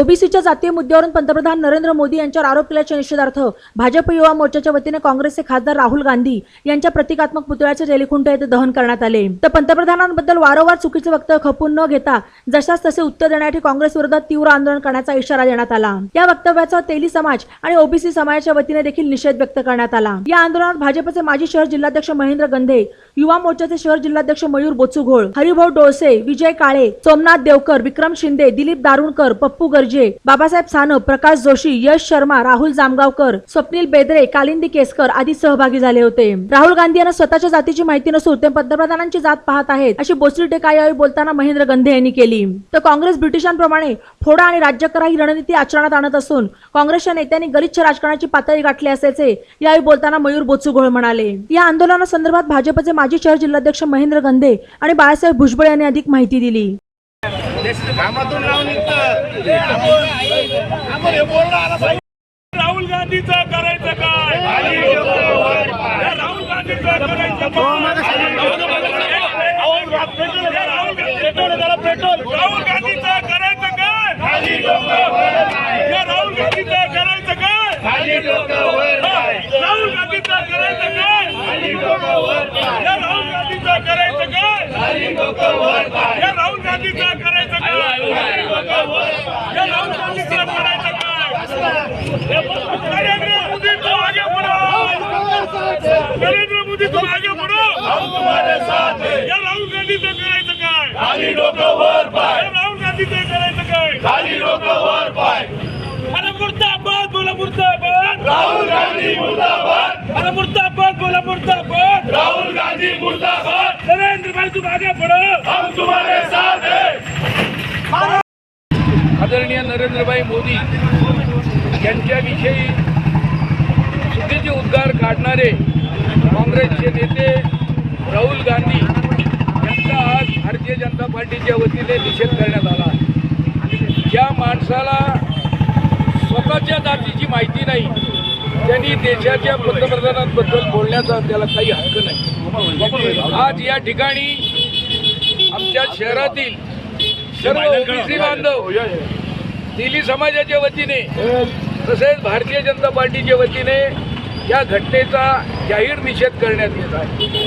ओबीसीच्या जातीय मुद्द्यावरून पंतप्रधान नरेंद्र मोदी यांच्यावर आरोप केल्याच्या निषेधार्थ भाजप युवा मोर्चाच्या वतीने काँग्रेसचे खासदार राहुल गांधी यांच्या प्रतिकात्मक पुतळ्याचे रेलीखुंट येथे दहन करण्यात आले. तर पंतप्रधानांबद्दल वारंवार चुकीचे वक्तव्य खपून न घेता जशास तसे उत्तर देण्यासाठी काँग्रेस विरोधात तीव्र आंदोलन करण्याचा इशारा देण्यात आला. या वक्तव्याचा तेली समाज आणि ओबीसी समाजाच्या वतीने देखील निषेध व्यक्त करण्यात आला. या आंदोलनात भाजपचे माजी शहर जिल्हाध्यक्ष महेंद्र गंधे युवा मोर्चाचे शहर जिल्हाध्यक्ष मयूर बोचुघोळ हरिभाऊ डोळसे विजय काळे सोमनाथ देवकर विक्रम शिंदे दिलीप दारुणकर पप्पू गर्जे बाबासाहेब सानप प्रकाश जोशी यश शर्मा राहुल जामगावकर स्वप्नील बेदरे कालिंदी केसकर आदी सहभागी झाले होते. राहुल गांधी यांना स्वतःच्या जातीची माहिती नसून ते पंतप्रधानांची जात पाहत आहेत अशी बोचरी टीका यावेळी बोलताना महेंद्र गंधे यांनी केली. तर काँग्रेस ब्रिटिशांप्रमाणे फोडा आणि राज्य करा ही रणनीती आचरणात आणत असून काँग्रेसच्या नेत्यांनी गलिच्छ राजकारणाची पातळी गाठली असल्याचे यावेळी बोलताना मयूर बोचुघोळ म्हणाले. या आंदोलनासंदर्भात भाजपचे माजी शहर जिल्हाध्यक्ष महेंद्र गंधे आणि बाळासाहेब भुजबळ यांनी अधिक माहिती दिली. कामातून लावून निघतं हे. राहुल गांधीचं करायचं काय? राहुल गांधीचं करायचं काय? राहुल गांधीचं करायचं काय? या राहुल गांधीचं करायचं काय? राहुल गांधीचं करायचं काय? या राहुल गांधीचं करायचं काय? या राहुल गांधीचं करायचं काय या राहुल गांधीचं करायचं काय नरेंद्र मोदी तो आगे बढ़ो या राहुल गांधीचं करायचं काय या राहुल गांधीचं करायचं काय अरे मुर्दाबाद बोला मुर्दाबाद राहुल गांधी मुर्दाबाद. अरे मुर्दाबाद बोला मुर्दाबाद राहुल गांधी मुर्दाबाद. नरेंद्र भाई तुम आगे बढ़ो. हम साथ हैं आदरणीय नरेंद्रभाई मोदी यांच्याविषयी चुकीचे उद्गार काढणारे काँग्रेसचे नेते राहुल गांधी यांचा आज भारतीय जनता पार्टीच्या वतीने निषेध करण्यात आला आहे. ज्या माणसाला स्वतःच्या जातीची माहिती नाही त्यांनी देशाच्या पंतप्रधानांबद्दल बोलण्याचा त्याला काही हक्क नाही. आज या ठिकाणी आमच्या शहरातील सर्व ओबीसी बांधव दिली समाजाच्या वतीने तसेच भारतीय जनता पार्टीच्या वतीने या घटनेचा जाहीर निषेध करण्यात येत आहे.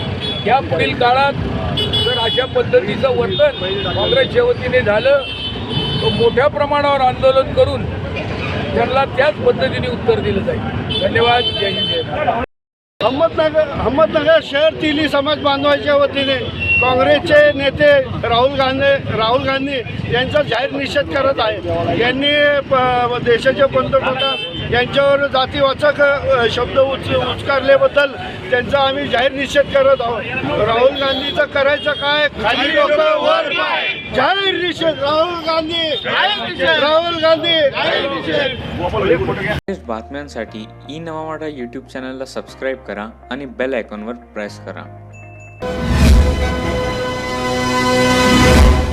या पुढील काळात जर अशा पद्धतीचं वर्तन काँग्रेसच्या वतीने झालं तर मोठ्या प्रमाणावर आंदोलन करून त्यांना त्याच पद्धतीने उत्तर दिलं जाईल. धन्यवाद. जय हिंद. अहमदनगर अहमदनगर शहर तिली समाज बांधवांच्या वतीने काँग्रेसचे नेते राहुल गांधी राहुल गांधी यांचा जाहीर निषेध करत आहे. यांनी प- देशाचे पंतप्रधान यांच्यावर जातीवाचक शब्द उच्च उच्चारल्याबद्दल त्यांचा आम्ही जाहीर निषेध करत आहोत. राहुल गांधीचं करायचं काय? खाली वर जाहीर निषेध. राहुल गांधी. राहुल गांधी. जाहीर निषेध. लेटेस्ट बातम्यांसाठी ई नवा मराठा यूट्यूब चॅनलला सबस्क्राईब करा आणि बेल आयकॉनवर प्रेस करा.